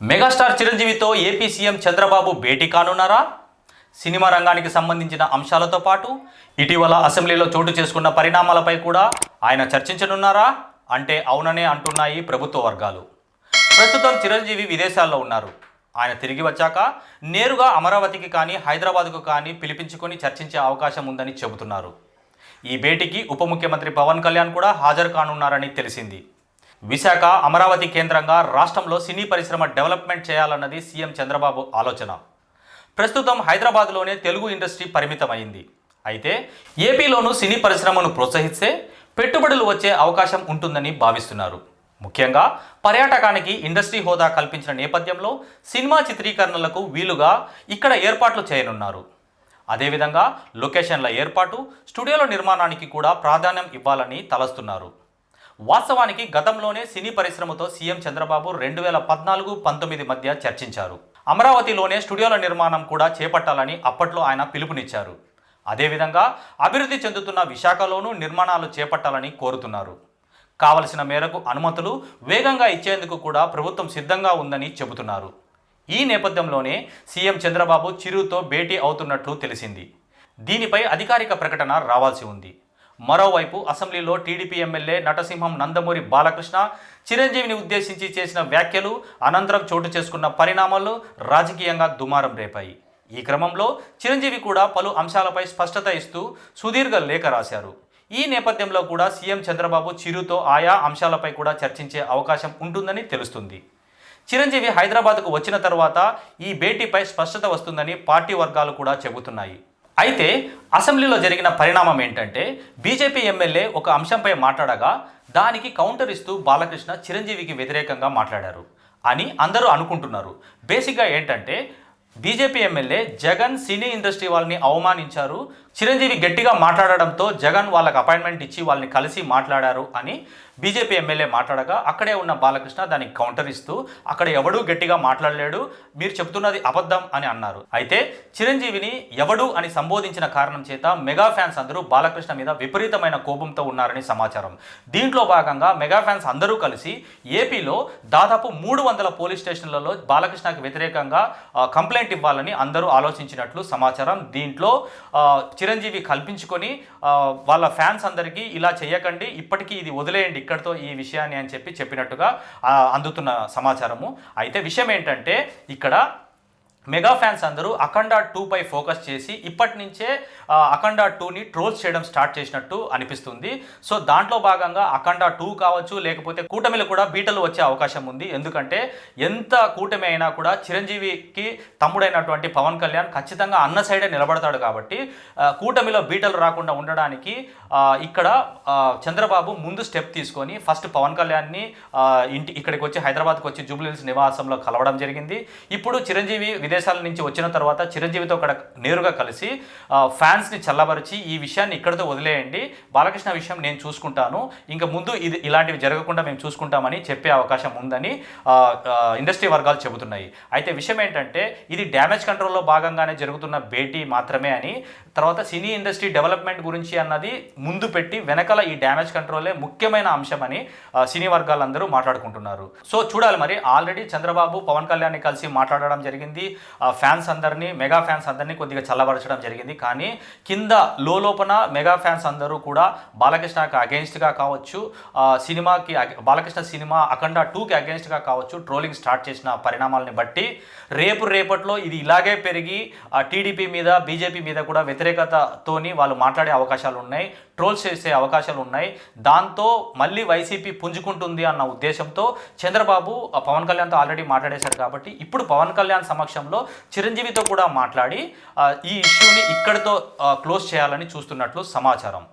Megastar చిరంజీవితో AP CM Chandrababu భేటీ కానున్నారా? సినిమా రంగానికి సంబంధించిన అంశాలతో పాటు ఇటీవల అసెంబ్లీలో చోటు చేసుకున్న పరిణామాలపై కూడా ఆయన చర్చించనున్నారా? అంటే అవుననే అంటున్నాయి ప్రభుత్వ వర్గాలు. ప్రస్తుతం చిరంజీవి విదేశాల్లో ఉన్నారు. ఆయన తిరిగి వచ్చాక నేరుగా అమరావతికి కానీ హైదరాబాద్కు కానీ పిలిపించుకొని చర్చించే అవకాశం ఉందని చెబుతున్నారు. ఈ భేటీకి ఉప ముఖ్యమంత్రి పవన్ కళ్యాణ్ కూడా హాజరు కానున్నారని తెలిసింది. విశాఖ అమరావతి కేంద్రంగా రాష్ట్రంలో సినీ పరిశ్రమ డెవలప్మెంట్ చేయాలన్నది సీఎం చంద్రబాబు ఆలోచన. ప్రస్తుతం హైదరాబాద్లోనే తెలుగు ఇండస్ట్రీ పరిమితమైంది. అయితే ఏపీలోనూ సినీ పరిశ్రమను ప్రోత్సహిస్తే పెట్టుబడులు వచ్చే అవకాశం ఉంటుందని భావిస్తున్నారు. ముఖ్యంగా పర్యాటకానికి ఇండస్ట్రీ హోదా కల్పించిన నేపథ్యంలో సినిమా చిత్రీకరణలకు వీలుగా ఇక్కడ ఏర్పాట్లు చేయనున్నారు. అదేవిధంగా లొకేషన్ల ఏర్పాటు స్టూడియోల నిర్మాణానికి కూడా ప్రాధాన్యం ఇవ్వాలని తలస్తున్నారు. వాస్తవానికి గతంలోనే సినీ పరిశ్రమతో సీఎం చంద్రబాబు రెండు వేల పద్నాలుగు పంతొమ్మిది మధ్య చర్చించారు. అమరావతిలోనే స్టూడియోల నిర్మాణం కూడా చేపట్టాలని అప్పట్లో ఆయన పిలుపునిచ్చారు. అదేవిధంగా అభివృద్ధి చెందుతున్న విశాఖలోనూ నిర్మాణాలు చేపట్టాలని కోరుతున్నారు. కావలసిన మేరకు అనుమతులు వేగంగా ఇచ్చేందుకు కూడా ప్రభుత్వం సిద్ధంగా ఉందని చెబుతున్నారు. ఈ నేపథ్యంలోనే సీఎం చంద్రబాబు చిరుతో భేటీ అవుతున్నట్లు తెలిసింది. దీనిపై అధికారిక ప్రకటన రావాల్సి ఉంది. మరోవైపు అసెంబ్లీలో టీడీపీ ఎమ్మెల్యే నటసింహం నందమూరి బాలకృష్ణ చిరంజీవిని ఉద్దేశించి చేసిన వ్యాఖ్యలు అనంతరం చోటు చేసుకున్న పరిణామాలు రాజకీయంగా దుమారం రేపాయి. ఈ క్రమంలో చిరంజీవి కూడా పలు అంశాలపై స్పష్టత ఇస్తూ సుదీర్ఘ లేఖ రాశారు. ఈ నేపథ్యంలో కూడా సీఎం చంద్రబాబు చిరుతో ఆయా అంశాలపై కూడా చర్చించే అవకాశం ఉంటుందని తెలుస్తుంది. చిరంజీవి హైదరాబాద్కు వచ్చిన తర్వాత ఈ భేటీపై స్పష్టత వస్తుందని పార్టీ వర్గాలు కూడా చెబుతున్నాయి. అయితే అసెంబ్లీలో జరిగిన పరిణామం ఏంటంటే బీజేపీ ఎమ్మెల్యే ఒక అంశంపై మాట్లాడగా దానికి కౌంటర్ ఇస్తూ బాలకృష్ణ చిరంజీవికి వ్యతిరేకంగా మాట్లాడారు అని అందరూ అనుకుంటున్నారు. బేసిక్గా ఏంటంటే BJP MLA Jagan cine industry వాళ్ళని అవమానించారు. చిరంజీవి గట్టిగా మాట్లాడడంతో జగన్ వాళ్ళకి అపాయింట్మెంట్ ఇచ్చి వాళ్ళని కలిసి మాట్లాడారు అని బీజేపీ ఎమ్మెల్యే మాట్లాడగా అక్కడే ఉన్న బాలకృష్ణ దానికి కౌంటర్ ఇస్తూ అక్కడ ఎవడూ గట్టిగా మాట్లాడలేడు మీరు చెప్తున్నది అబద్ధం అని అన్నారు. అయితే చిరంజీవిని ఎవడు అని సంబోధించిన కారణం చేత మెగా ఫ్యాన్స్ అందరూ బాలకృష్ణ మీద విపరీతమైన కోపంతో ఉన్నారని సమాచారం. దీంట్లో భాగంగా మెగా ఫ్యాన్స్ అందరూ కలిసి ఏపీలో దాదాపు మూడు వందల పోలీస్ స్టేషన్లలో బాలకృష్ణకి వ్యతిరేకంగా కంప్లైంట్ ఇవ్వాలని అందరూ ఆలోచించినట్లు సమాచారం. దీంట్లో చిరంజీవి కల్పించుకొని వాళ్ళ ఫ్యాన్స్ అందరికీ ఇలా చేయకండి ఇప్పటికీ ఇది వదిలేయండి ఇక్కడితో ఈ విషయాన్ని అని చెప్పి చెప్పినట్టుగా అందుతున్న సమాచారము. అయితే విషయం ఏంటంటే ఇక్కడ మెగా ఫ్యాన్స్ అందరూ అఖండ టూ పై ఫోకస్ చేసి ఇప్పటి నుంచే అఖండ టూని ట్రోల్స్ చేయడం స్టార్ట్ చేసినట్టు అనిపిస్తుంది. సో దాంట్లో భాగంగా అఖండ టూ కావచ్చు లేకపోతే కూటమిలో కూడా బీటలు వచ్చే అవకాశం ఉంది. ఎందుకంటే ఎంత కూటమి అయినా కూడా చిరంజీవికి తమ్ముడైనటువంటి పవన్ కళ్యాణ్ ఖచ్చితంగా అన్న సైడే నిలబడతాడు కాబట్టి కూటమిలో బీటలు రాకుండా ఉండడానికి ఇక్కడ చంద్రబాబు ముందు స్టెప్ తీసుకొని ఫస్ట్ పవన్ కళ్యాణ్ని ఇంటి ఇక్కడికి వచ్చి హైదరాబాద్కి వచ్చి జూబ్లీహిల్స్ నివాసంలో కలవడం జరిగింది. ఇప్పుడు చిరంజీవి విదేశాల నుంచి వచ్చిన తర్వాత చిరంజీవితో అక్కడ నేరుగా కలిసి ఫ్యాన్స్ని చల్లబరిచి ఈ విషయాన్ని ఇక్కడితో వదిలేయండి. బాలకృష్ణ విషయం నేను చూసుకుంటాను. ఇంకా ముందు ఇది ఇలాంటివి జరగకుండా మేము చూసుకుంటామని చెప్పే అవకాశం ఉందని ఇండస్ట్రీ వర్గాలు చెబుతున్నాయి. అయితే విషయం ఏంటంటే ఇది డ్యామేజ్ కంట్రోల్లో భాగంగానే జరుగుతున్న భేటీ మాత్రమే అని తర్వాత సినీ ఇండస్ట్రీ డెవలప్మెంట్ గురించి అన్నది ముందు పెట్టి వెనకాల ఈ డ్యామేజ్ కంట్రోలే ముఖ్యమైన అంశమని సినీ వర్గాలందరూ మాట్లాడుకుంటున్నారు. సో చూడాలి మరి. ఆల్రెడీ చంద్రబాబు పవన్ కళ్యాణ్ని కలిసి మాట్లాడడం జరిగింది. ఫ్యాన్స్ అందరినీ మెగా ఫ్యాన్స్ అందరినీ కొద్దిగా చల్లబరచడం జరిగింది. కానీ కింద లోపన మెగా ఫ్యాన్స్ అందరూ కూడా బాలకృష్ణకి అగెన్స్ట్గా కావచ్చు సినిమాకి బాలకృష్ణ సినిమా అఖండ టూకి అగెన్స్ట్గా కావచ్చు ట్రోలింగ్ స్టార్ట్ చేసిన పరిణామాలని బట్టి రేపు రేపట్లో ఇది ఇలాగే పెరిగి టీడీపీ మీద బీజేపీ మీద కూడా వ్యతిరేకతతోని వాళ్ళు మాట్లాడే అవకాశాలు ఉన్నాయి. ట్రోల్స్ చేసే అవకాశాలు ఉన్నాయి. దాంతో మళ్ళీ వైసీపీ పుంజుకుంటుంది అన్న ఉద్దేశంతో చంద్రబాబు ఆ, పవన్ కళ్యాణ్తో ఆల్రెడీ మాట్లాడేశారు కాబట్టి ఇప్పుడు పవన్ కళ్యాణ్ సమక్షంలో చిరంజీవితో కూడా మాట్లాడి ఈ ఇష్యూని ఇక్కడితో క్లోజ్ చేయాలని చూస్తున్నట్లు సమాచారం.